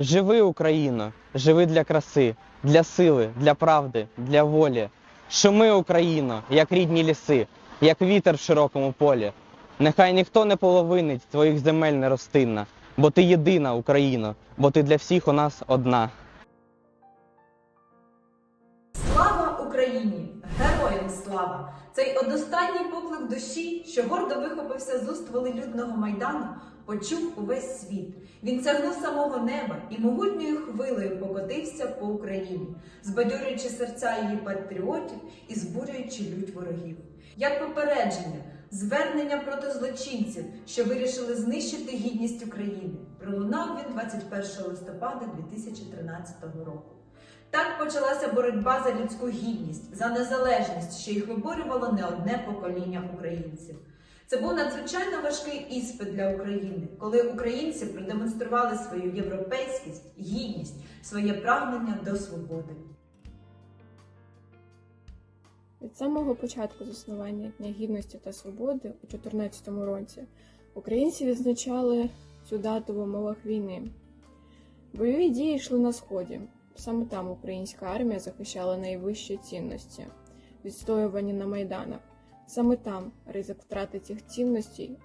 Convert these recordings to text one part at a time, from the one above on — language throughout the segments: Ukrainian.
Живи, Україно, живи для краси, для сили, для правди, для волі. Шуми, Україно, як рідні ліси, як вітер в широкому полі. Нехай ніхто не половинить твоїх земель неростинна, бо ти єдина, Україно, бо ти для всіх у нас одна. Слава Україні! Героям слава! Цей одостанній поклик душі, що гордо вихопився з уст волелюдного майдану, почув увесь світ. Він сягнув самого неба і могутньою хвилею покотився по Україні, збадьорюючи серця її патріотів і збурюючи лють ворогів. Як попередження, звернення проти злочинців, що вирішили знищити гідність України, пролунав він 21 листопада 2013 року. Так почалася боротьба за людську гідність, за незалежність, що їх виборювало не одне покоління українців. Це був надзвичайно важкий іспит для України, коли українці продемонстрували свою європейськість, гідність, своє прагнення до свободи. Від самого початку заснування Дня Гідності та Свободи у 2014 році українці відзначали цю дату в умовах війни. Бойові дії йшли на сході. Саме там українська армія захищала найвищі цінності, відстоювані на майданах. Саме там ризик втрати цих цінностей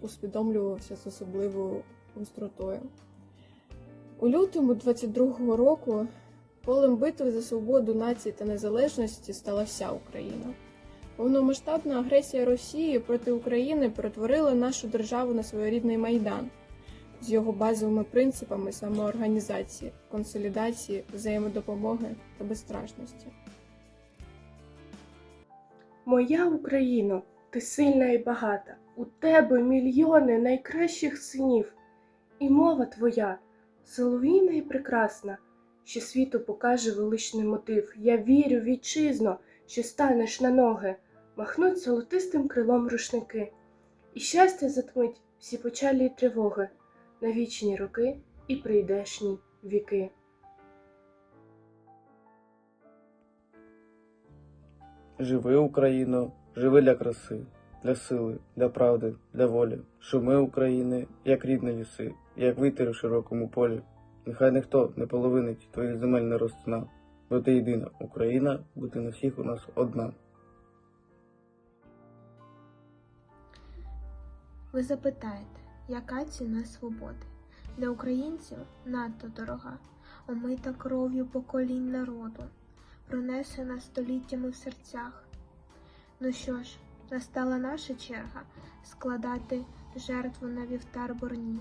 усвідомлювався з особливою гостротою. У лютому 22-го року Полем битви за свободу нації та незалежності стала вся Україна. Повномасштабна агресія Росії проти України перетворила нашу державу на своєрідний майдан з його базовими принципами самоорганізації, консолідації, взаємодопомоги та безстрашності. Моя Україно, ти сильна і багата, у тебе мільйони найкращих синів, і мова твоя соловійна і прекрасна, що світу покаже величний мотив. Я вірю, вітчизно, що станеш на ноги, махнуть золотистим крилом рушники, і щастя затмить всі печалі й тривоги на вічні роки і прийдешні віки. Живи, Україно, живи для краси, для сили, для правди, для волі. Шуми України, як рідні ліси, як вітер у широкому полі. Нехай ніхто не половинить твоїх земель не розтина, бо ти єдина Україна, бо ти на всіх у нас одна. Ви запитаєте, яка ціна свободи? Для українців надто дорога, омита кров'ю поколінь народу, пронесена століттями в серцях. Ну що ж, настала наша черга складати жертву на вівтар борні,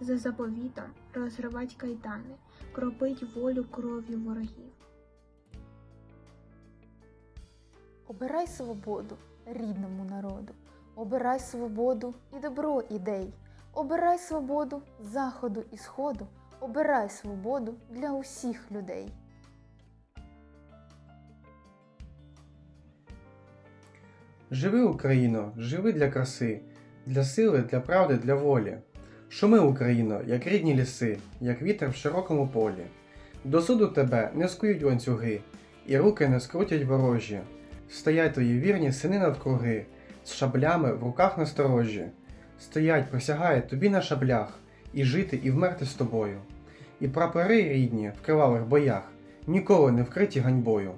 за заповітом розривать кайдани, кропить волю кров'ю ворогів. Обирай свободу рідному народу, обирай свободу і добро ідей, обирай свободу заходу і сходу, обирай свободу для усіх людей. Живи, Україно, живи для краси, для сили, для правди, для волі. Шуми, Україно, як рідні ліси, як вітер в широкому полі. До суду тебе не скують ланцюги, і руки не скрутять ворожі. Стоять твої вірні сини навкруги, з шаблями в руках насторожі. Стоять, присягають тобі на шаблях, і жити, і вмерти з тобою. І прапори рідні в кривавих боях ніколи не вкриті ганьбою.